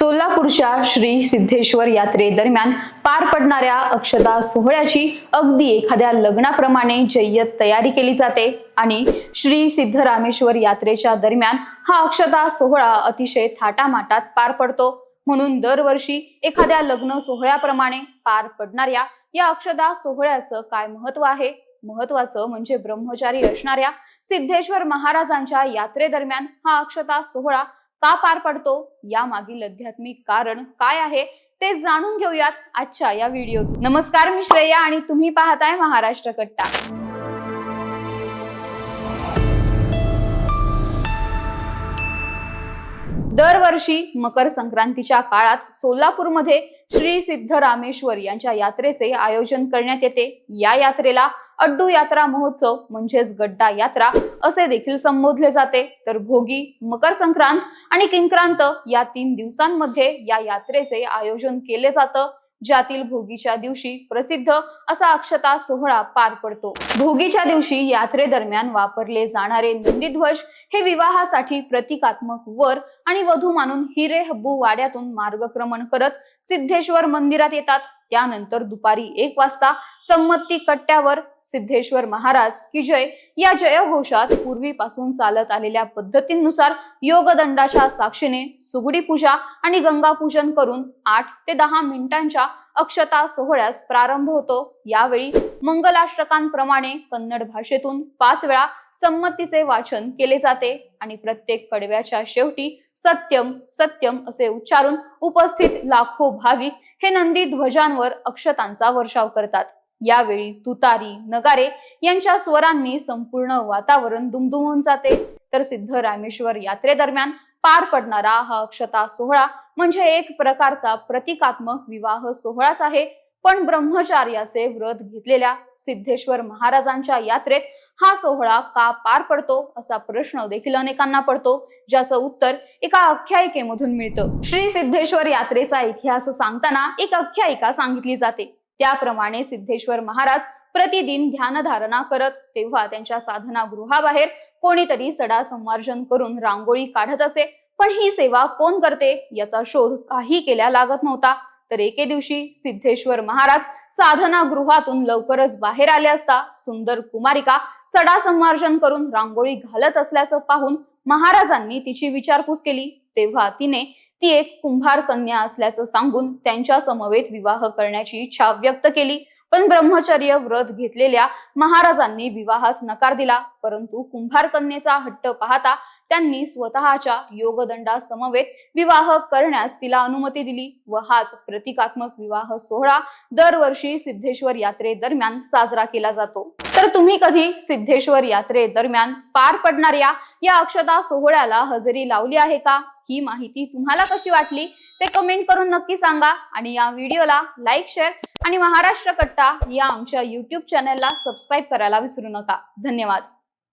सोलापूरच्या श्री सिद्धेश्वर यात्रेदरम्यान पार पडणाऱ्या अक्षता सोहळ्याची अगदी एखाद्या लग्नाप्रमाणे जय्यत तयारी केली जाते आणि श्री सिद्धरामेश्वर यात्रेच्या दरम्यान हा अक्षता सोहळा अतिशय थाटामाटात पार पडतो. म्हणून दरवर्षी एखाद्या लग्न सोहळ्याप्रमाणे पार पडणाऱ्या या अक्षता सोहळ्याचं काय महत्त्व आहे? महत्वाचं म्हणजे ब्रह्मचारी असणाऱ्या सिद्धेश्वर महाराजांच्या यात्रेदरम्यान हा अक्षता सोहळा का पार पडतो? या मागील आध्यात्मिक कारण काय आहे? ते जाणून घेऊयात आजच्या या व्हिडिओत नमस्कार मी श्रेया आणि तुम्ही पाहताय महाराष्ट्र कट्टा. दरवर्षी मकर संक्रांतीच्या काळात सोलापूरमध्ये श्री सिद्धरामेश्वर यांच्या यात्रेचे आयोजन करण्यात येते. या यात्रेला अड्डू यात्रा महोत्सव म्हणजेच गड्डा यात्रा असे देखील संबोधले जाते. तर भोगी मकर संक्रांत आणि किंक्रांत या तीन दिवसांमध्ये या यात्रेचे आयोजन केले जातं. ज्यातील भोगीच्या दिवशी प्रसिद्ध असा अक्षता सोहळा पार पडतो. भोगीच्या दिवशी यात्रेदरम्यान वापरले जाणारे नंदीध्वज हे विवाहासाठी प्रतिकात्मक वर आणि वधू मानून हिरे हब्बू वाड्यातून मार्गक्रमण करत सिद्धेश्वर मंदिरात येतात. त्यानंतर दुपारी एक वाजता संमती कट्ट्यावर सिद्धेश्वर महाराज की जय या जयघोषात पूर्वीपासून चालत आलेल्या पद्धतींनुसार योगदंडाच्या साक्षीने सुगडी पूजा आणि गंगा पूजन करून आठ ते दहा मिनिटांच्या अक्षता सोहळ्यास प्रारंभ होतो. यावेळी मंगलाष्टकांप्रमाणे कन्नड भाषेतून पाच वेळा संमतीचे वाचन केले जाते आणि प्रत्येक कडव्याच्या शेवटी सत्यम सत्यम असे उच्चारून उपस्थित लाखो भाविक हे नंदी ध्वजांवर अक्षतांचा वर्षाव करतात. यावेळी तुतारी नगारे यांच्या स्वरांनी संपूर्ण वातावरण दुमदुमून जाते. तर सिद्धरामेश्वर यात्रेदरम्यान पार पडणारा हा अक्षता सोहळा म्हणजे एक प्रकारचा प्रतिकात्मक विवाह सोहळाच आहे. पण ब्रह्मचार्याचे व्रत घेतलेल्या सिद्धेश्वर महाराजांच्या यात्रेत हा सोहळा का पार पडतो असा प्रश्न देखील अनेकांना पडतो ज्याचं उत्तर एका आख्यायिकेमधून मिळतं. श्री सिद्धेश्वर यात्रेचा इतिहास सांगताना एक आख्यायिका सांगितली जाते. त्याप्रमाणे सिद्धेश्वर महाराज प्रतिदिन ध्यानधारणा करत तेव्हा त्यांच्या साधना गृहाबाहेर कोणीतरी सडा संमार्जन करून रांगोळी काढत असे. पण ही सेवा कोण करते याचा शोध काही केल्या लागत नव्हता. तर एके दिवशी सिद्धेश्वर महाराज साधना गृहातून लवकरच बाहेर आले असता सुंदर कुमारिका सडा संमार्जन करून रांगोळी घालत असल्याचं पाहून महाराजांनी तिची विचारपूस केली. तेव्हा तिने ती एक कुंभार कन्या असल्याचं सांगून त्यांच्या समवेत विवाह करण्याची इच्छा व्यक्त केली. पण ब्रह्मचर्य व्रत घेतलेल्या महाराजांनी विवाहास नकार दिला. परंतु कुंभार कन्येचा हट्ट पाहता त्यांनी स्वतःच्या योगदंडा समवेत विवाह करण्यास तिला अनुमती दिली व हाच प्रतिकात्मक विवाह सोहळा दरवर्षी सिद्धेश्वर यात्रे दरम्यान साजरा केला जातो. तर तुम्ही कधी सिद्धेश्वर यात्रे दरम्यान पार पडणाऱ्या या अक्षता सोहळ्याला हजेरी लावली आहे का? ही माहिती तुम्हाला कशी वाटली? ते कमेंट करून नक्की सांगा आणि या व्हिडिओला लाईक शेअर आणि महाराष्ट्र कट्टा या आमच्या युट्यूब चॅनलला सबस्क्राईब करायला विसरू नका. धन्यवाद.